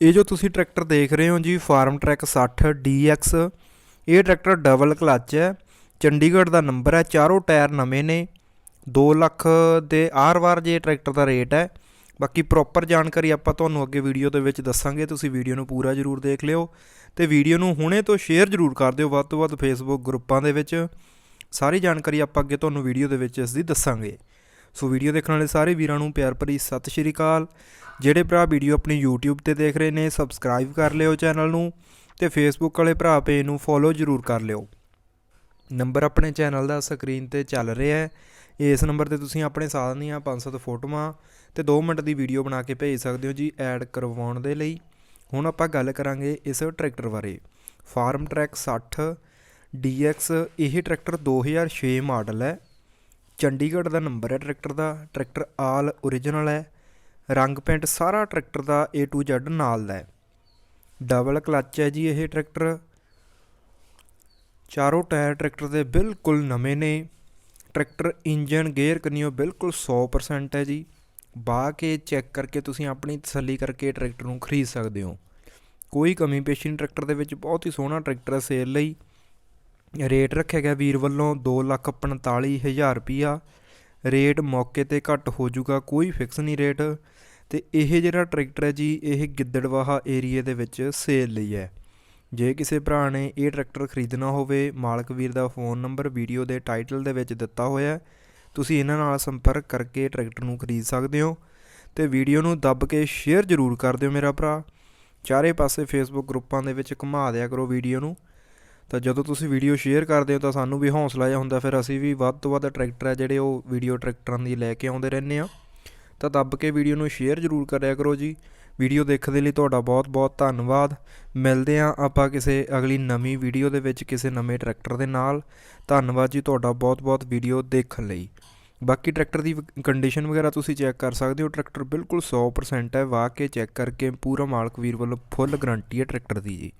ਇਹ ਜੋ ਤੁਸੀਂ ਟਰੈਕਟਰ ਦੇਖ ਰਹੇ ਹੋ ਜੀ, ਫਾਰਮ ਟਰੈਕ 60 DX ਇਹ ਟਰੈਕਟਰ ਡਬਲ ਕਲੱਚ ਹੈ, ਚੰਡੀਗੜ੍ਹ ਦਾ ਨੰਬਰ ਹੈ, ਚਾਰੋਂ ਟਾਇਰ ਨਵੇਂ ਨੇ 2 ਲੱਖ ਦੇ ਆਰ-ਵਾਰ ਜੇ ਟਰੈਕਟਰ ਦਾ ਰੇਟ ਹੈ। ਬਾਕੀ ਪ੍ਰੋਪਰ ਜਾਣਕਾਰੀ ਆਪਾਂ ਤੁਹਾਨੂੰ ਅੱਗੇ ਵੀਡੀਓ ਦੇ ਵਿੱਚ ਦੱਸਾਂਗੇ, ਤੁਸੀਂ ਵੀਡੀਓ ਨੂੰ ਪੂਰਾ ਜ਼ਰੂਰ ਦੇਖ ਲਿਓ। ਤੇ ਵੀਡੀਓ ਨੂੰ ਹੁਣੇ ਤੋਂ ਸ਼ੇਅਰ ਜ਼ਰੂਰ ਕਰ ਦਿਓ, ਵੱਧ ਤੋਂ ਵੱਧ ਫੇਸਬੁੱਕ ਗਰੁੱਪਾਂ ਦੇ ਵਿੱਚ। ਸਾਰੀ ਜਾਣਕਾਰੀ ਆਪਾਂ ਅੱਗੇ ਤੁਹਾਨੂੰ ਵੀਡੀਓ ਦੇ ਵਿੱਚ ਇਸ ਦੀ ਦੱਸਾਂਗੇ। ਸੋ ਵੀਡੀਓ ਦੇਖਣ ਵਾਲੇ ਸਾਰੇ ਵੀਰਾਂ ਨੂੰ ਪਿਆਰ ਭਰੀ ਸਤਿ ਸ਼੍ਰੀ ਅਕਾਲ। ਜਿਹੜੇ ਭਰਾ ਵੀਡੀਓ ਆਪਣੀ YouTube ਤੇ ਦੇਖ ਰਹੇ ਨੇ ਸਬਸਕ੍ਰਾਈਬ ਕਰ ਲਿਓ ਚੈਨਲ ਨੂੰ ਤੇ ਫੇਸਬੁੱਕ ਵਾਲੇ ਭਰਾ ਪੇਜ ਨੂੰ ਫੋਲੋ ਜ਼ਰੂਰ ਕਰ ਲਿਓ। ਨੰਬਰ ਆਪਣੇ ਚੈਨਲ ਦਾ ਸਕਰੀਨ ਤੇ ਚੱਲ ਰਿਹਾ ਹੈ। ਇਸ ਨੰਬਰ ਤੇ ਤੁਸੀਂ ਆਪਣੇ ਸਾਧਨ ਦੀਆਂ 500 ਫੋਟੋਆਂ ਤੇ 2 ਮਿੰਟ ਦੀ ਵੀਡੀਓ ਬਣਾ ਕੇ ਭੇਜ ਸਕਦੇ ਹੋ ਜੀ ਐਡ ਕਰਵਾਉਣ ਦੇ ਲਈ। ਹੁਣ ਆਪਾਂ ਗੱਲ ਕਰਾਂਗੇ ਇਸ ਟਰੈਕਟਰ ਬਾਰੇ। ਫਾਰਮ ਟਰੈਕ 60 DX ਇਹ ਟਰੈਕਟਰ 2006 ਮਾਡਲ ਹੈ। ਚੰਡੀਗੜ੍ਹ ਦਾ ਨੰਬਰ ਹੈ ਟਰੈਕਟਰ ਦਾ, ਟਰੈਕਟਰ ਆਲ ਓਰੀਜਨਲ ਹੈ, ਰੰਗ ਪੈਂਟ ਸਾਰਾ ਟਰੈਕਟਰ ਦਾ A to Z ਨਾਲ ਦਾ ਹੈ। ਡਬਲ ਕਲੱਚ ਹੈ ਜੀ ਇਹ ਟਰੈਕਟਰ। ਚਾਰੋਂ ਟਾਇਰ ਟਰੈਕਟਰ ਦੇ ਬਿਲਕੁਲ ਨਵੇਂ ਨੇ। ਟਰੈਕਟਰ ਇੰਜਨ ਗੇਅਰ ਕੰਨਿਓ ਬਿਲਕੁਲ 100% ਹੈ ਜੀ। ਬਾਹ ਕੇ ਚੈੱਕ ਕਰਕੇ ਤੁਸੀਂ ਆਪਣੀ ਤਸੱਲੀ ਕਰਕੇ ਟਰੈਕਟਰ ਨੂੰ ਖਰੀਦ ਸਕਦੇ ਹੋ। ਕੋਈ ਕਮੀ ਪੇਸ਼ੀ ਨਹੀਂ, ਟਰੈਕਟਰ ਦੇ ਵਿੱਚ ਬਹੁਤ ਹੀ ਸੋਹਣਾ ਟਰੈਕਟਰ ਹੈ ਸੇਲ ਲਈ। ਰੇਟ ਰੱਖਿਆ ਗਿਆ ਵੀਰ ਵੱਲੋਂ ਦੋ ਲੱਖ ਪੰਤਾਲੀ ਹਜ਼ਾਰ ਰੁਪਈਆ ਰੇਟ ਮੌਕੇ ਤੇ ਘੱਟ ਹੋ ਜਾਊਗਾ, ਕੋਈ ਫਿਕਸ ਨਹੀਂ ਰੇਟ। ਤੇ ਇਹ ਜਿਹੜਾ ਟਰੈਕਟਰ ਹੈ ਜੀ, ਇਹ ਗਿੱਦੜਵਾਹਾ ਏਰੀਏ ਦੇ ਵਿੱਚ ਸੇਲ ਲਈ ਹੈ। ਜੇ ਕਿਸੇ ਭਰਾ ਨੇ ਇਹ ਟਰੈਕਟਰ ਖਰੀਦਣਾ ਹੋਵੇ, ਮਾਲਕ ਵੀਰ ਦਾ ਫੋਨ ਨੰਬਰ, ਵੀਡੀਓ ਦੇ ਟਾਈਟਲ ਦੇ ਵਿੱਚ ਦਿੱਤਾ ਹੋਇਆ ਹੈ। ਤੁਸੀਂ ਇਹਨਾਂ ਨਾਲ ਸੰਪਰਕ ਕਰਕੇ ਟਰੈਕਟਰ ਨੂੰ ਖਰੀਦ ਸਕਦੇ ਹੋ। ਤੇ ਵੀਡੀਓ ਨੂੰ ਦੱਬ ਕੇ ਸ਼ੇਅਰ ਜ਼ਰੂਰ ਕਰ ਦਿਓ ਮੇਰਾ ਭਰਾ। ਚਾਰੇ ਪਾਸੇ ਫੇਸਬੁੱਕ ਗਰੁੱਪਾਂ ਦੇ ਵਿੱਚ ਘੁਮਾ ਦਿਆ ਕਰੋ ਵੀਡੀਓ ਨੂੰ। ਤਾਂ ਜਦੋਂ ਤੁਸੀਂ ਵੀਡੀਓ ਸ਼ੇਅਰ ਕਰਦੇ ਹੋ ਤਾਂ ਸਾਨੂੰ ਵੀ ਹੌਸਲਾ ਜਿਹਾ ਹੁੰਦਾ, ਫਿਰ ਅਸੀਂ ਵੀ ਵੱਧ ਤੋਂ ਵੱਧ ਟਰੈਕਟਰ ਹੈ ਜਿਹੜੇ ਉਹ ਵੀਡੀਓ ਟਰੈਕਟਰਾਂ ਦੀ ਲੈ ਕੇ ਆਉਂਦੇ ਰਹਿੰਦੇ ਆ ਤਾਂ ਦੱਬ ਕੇ ਵੀਡੀਓ ਨੂੰ ਸ਼ੇਅਰ ਜ਼ਰੂਰ ਕਰਿਆ ਕਰੋ ਜੀ। ਵੀਡੀਓ ਦੇਖਣ ਦੇ ਲਈ ਤੁਹਾਡਾ ਬਹੁਤ-ਬਹੁਤ ਧੰਨਵਾਦ। ਮਿਲਦੇ ਆ ਆਪਾਂ ਕਿਸੇ ਅਗਲੀ ਨਵੀਂ ਵੀਡੀਓ ਦੇ ਵਿੱਚ ਕਿਸੇ ਨਵੇਂ ਟਰੈਕਟਰ ਦੇ ਨਾਲ। ਧੰਨਵਾਦ ਜੀ ਤੁਹਾਡਾ ਬਹੁਤ-ਬਹੁਤ ਵੀਡੀਓ ਦੇਖਣ ਲਈ। ਬਾਕੀ ਟਰੈਕਟਰ ਦੀ ਕੰਡੀਸ਼ਨ ਵਗੈਰਾ ਤੁਸੀਂ ਚੈੱਕ ਕਰ ਸਕਦੇ ਹੋ। ਟਰੈਕਟਰ ਬਿਲਕੁਲ 100% ਹੈ। ਵਾਹ ਕੇ ਚੈੱਕ ਕਰਕੇ ਪੂਰਾ ਮਾਲਕ ਵੀਰ ਵੱਲੋਂ ਫੁੱਲ ਗਾਰੰਟੀ ਹੈ ਟਰੈਕਟਰ ਦੀ ਜੀ।